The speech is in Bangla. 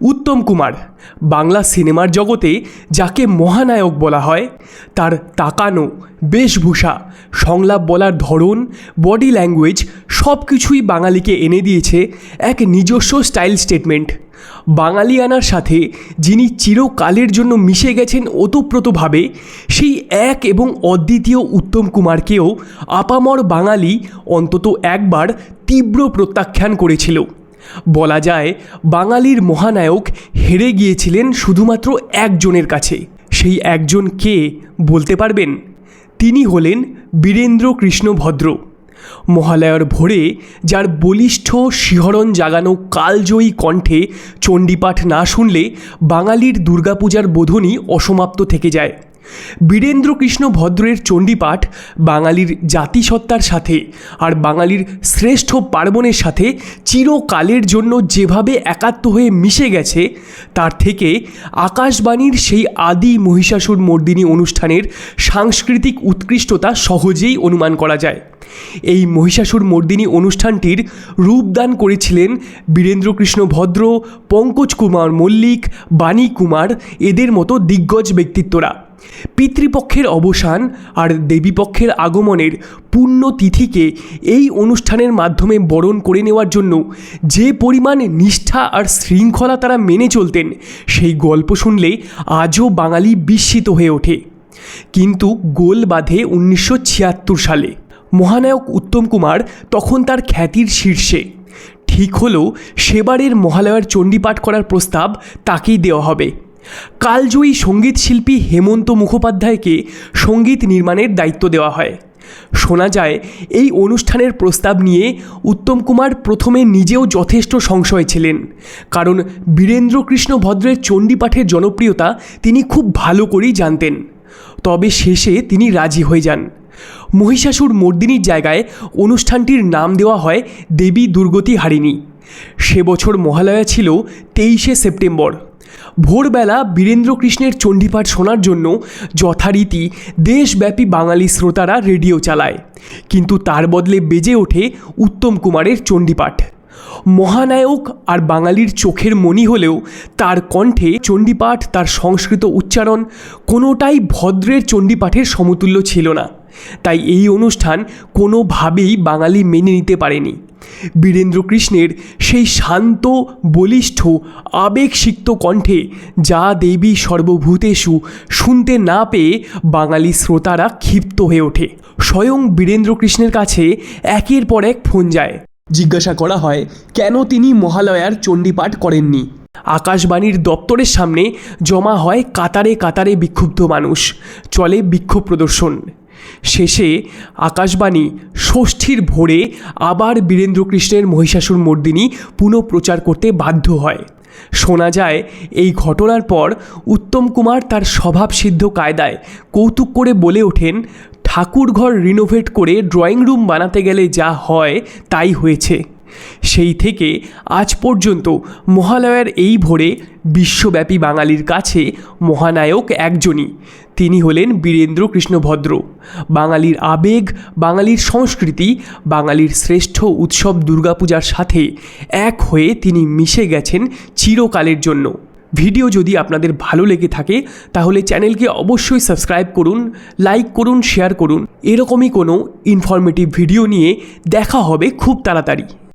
উত্তম কুমার। বাংলা সিনেমার জগতে যাকে মহানায়ক বলা হয়, তার তাকানো, বেশভূষা, সংলাপ বলার ধরন, বডি ল্যাঙ্গুয়েজ সব কিছুই বাঙালিকে এনে দিয়েছে এক নিজস্ব স্টাইল স্টেটমেন্ট। বাঙালিয়ানার সাথে যিনি চিরকালের জন্য মিশে গেছেন ওতপ্রোতভাবে, সেই এক এবং অদ্বিতীয় উত্তম কুমারকেও আপামর বাঙালি অন্তত একবার তীব্র প্রত্যাখ্যান করেছিল। বলা যায়, বাঙালির মহানায়ক হেরে গিয়েছিলেন শুধুমাত্র একজনের কাছে। সেই একজন কে বলতে পারবেন? তিনি হলেন বীরেন্দ্র কৃষ্ণ ভদ্র। মহালয়ার ভোরে যার বলিষ্ঠ শিহরণ জাগানো কালজয়ী কণ্ঠে চণ্ডীপাঠ না শুনলে বাঙালির দুর্গাপূজার বোধনই অসমাপ্ত থেকে যায়। বীরেন্দ্র কৃষ্ণ ভদ্রের চণ্ডীপাঠ বাঙালির জাতিসত্তার সাথে আর বাঙালির শ্রেষ্ঠ পার্বণের সাথে চিরকালের জন্য যেভাবে একাত্ম হয়ে মিশে গেছে, তার থেকে আকাশবাণীর সেই আদি মহিষাসুর মর্দিনী অনুষ্ঠানের সাংস্কৃতিক উৎকৃষ্টতা সহজেই অনুমান করা যায়। এই মহিষাসুর মর্দিনী অনুষ্ঠানটির রূপদান করেছিলেন বীরেন্দ্রকৃষ্ণ ভদ্র, পঙ্কজ কুমার মল্লিক, বাণী কুমার, এদের মতো দিগ্গজ ব্যক্তিত্বরা। পিতৃপক্ষের অবসান আর দেবীপক্ষের আগমনের পূর্ণ তিথিকে এই অনুষ্ঠানের মাধ্যমে বরণ করে নেওয়ার জন্য যে পরিমাণ নিষ্ঠা আর শৃঙ্খলা তারা মেনে চলতেন, সেই গল্প শুনলে আজও বাঙালি বিস্মিত হয়ে ওঠে। কিন্তু গোল বাঁধে উনিশশো ছিয়াত্তর সালে। মহানায়ক উত্তম কুমার তখন তার খ্যাতির শীর্ষে। ঠিক হলো, সেবারের মহালয়ার চণ্ডীপাঠ করার প্রস্তাব তাকেই দেওয়া হবে। কালজয়ী সংগীত শিল্পী হেমন্ত মুখোপাধ্যায়কে সংগীত নির্মাণের দায়িত্ব দেওয়া হয়। শোনা যায়, এই অনুষ্ঠানের প্রস্তাব নিয়ে উত্তম কুমার প্রথমে নিজেও যথেষ্ট সংশয় ছিলেন। কারণ বীরেন্দ্র কৃষ্ণ ভদ্রের চণ্ডীপাঠের জনপ্রিয়তা তিনি খুব ভালো করেই জানতেন। তবে শেষে তিনি রাজি হয়ে যান। মহিষাসুর মর্দিনীর জায়গায় অনুষ্ঠানটির নাম দেওয়া হয় দেবী দুর্গতি হারিণী। সে বছর মহালয়া ছিল তেইশে সেপ্টেম্বর। ভোরবেলা বীরেন্দ্র কৃষ্ণের চণ্ডীপাঠ শোনার জন্য যথারীতি দেশব্যাপী বাঙালি শ্রোতারা রেডিও চালায়। কিন্তু তার বদলে বেজে ওঠে উত্তম কুমারের চণ্ডীপাঠ। মহানায়ক আর বাঙালির চোখের মণি হলেও তার কণ্ঠে চণ্ডীপাঠ, তার সংস্কৃত উচ্চারণ কোনোটাই ভদ্রের চণ্ডীপাঠের সমতুল্য ছিল না। তাই এই অনুষ্ঠান কোনোভাবেই বাঙালি মেনে নিতে পারেনি। বীরেন্দ্র কৃষ্ণের সেই শান্ত, বলিষ্ঠ, আবেগসিক্ত কণ্ঠে যা দেবী সর্বভূতেষু শুনতে না পেয়ে বাঙালি শ্রোতারা ক্ষিপ্ত হয়ে ওঠে। স্বয়ং বীরেন্দ্র কৃষ্ণের কাছে একের পর এক ফোন যায়। জিজ্ঞাসা করা হয়, কেন তিনি মহালয়ার চণ্ডীপাঠ করেননি? আকাশবাণীর দপ্তরের সামনে জমা হয় কাতারে কাতারে বিক্ষুব্ধ মানুষ। চলে বিক্ষোভ প্রদর্শন। শেষে আকাশবাণী ষষ্ঠীর ভোরে আবার বীরেন্দ্রকৃষ্ণের মহিষাসুর মর্দিনী পুনঃপ্রচার করতে বাধ্য হয়। শোনা যায়, এই ঘটনার পর উত্তম কুমার তার স্বভাবসিদ্ধ কায়দায় কৌতুক করে বলে ওঠেন, ঠাকুরঘর রিনোভেট করে ড্রয়িং রুম বানাতে গেলে যা হয় তাই হয়েছে। সেই থেকে আজ পর্যন্ত মহালয়ার এই ভোরে বিশ্বব্যাপী বাঙালির কাছে মহানায়ক একজনই। তিনি হলেন বীরেন্দ্র কৃষ্ণভদ্র। বাঙালির আবেগ, বাঙালির সংস্কৃতি, বাঙালির শ্রেষ্ঠ উৎসব দুর্গাপূজার সাথে এক হয়ে তিনি মিশে গেছেন চিরকালের জন্য। ভিডিও যদি আপনাদের ভালো লেগে থাকে, তাহলে চ্যানেলকে অবশ্যই সাবস্ক্রাইব করুন, লাইক করুন, শেয়ার করুন। এরকমই কোনো ইনফরমেটিভ ভিডিও নিয়ে দেখা হবে খুব তাড়াতাড়ি।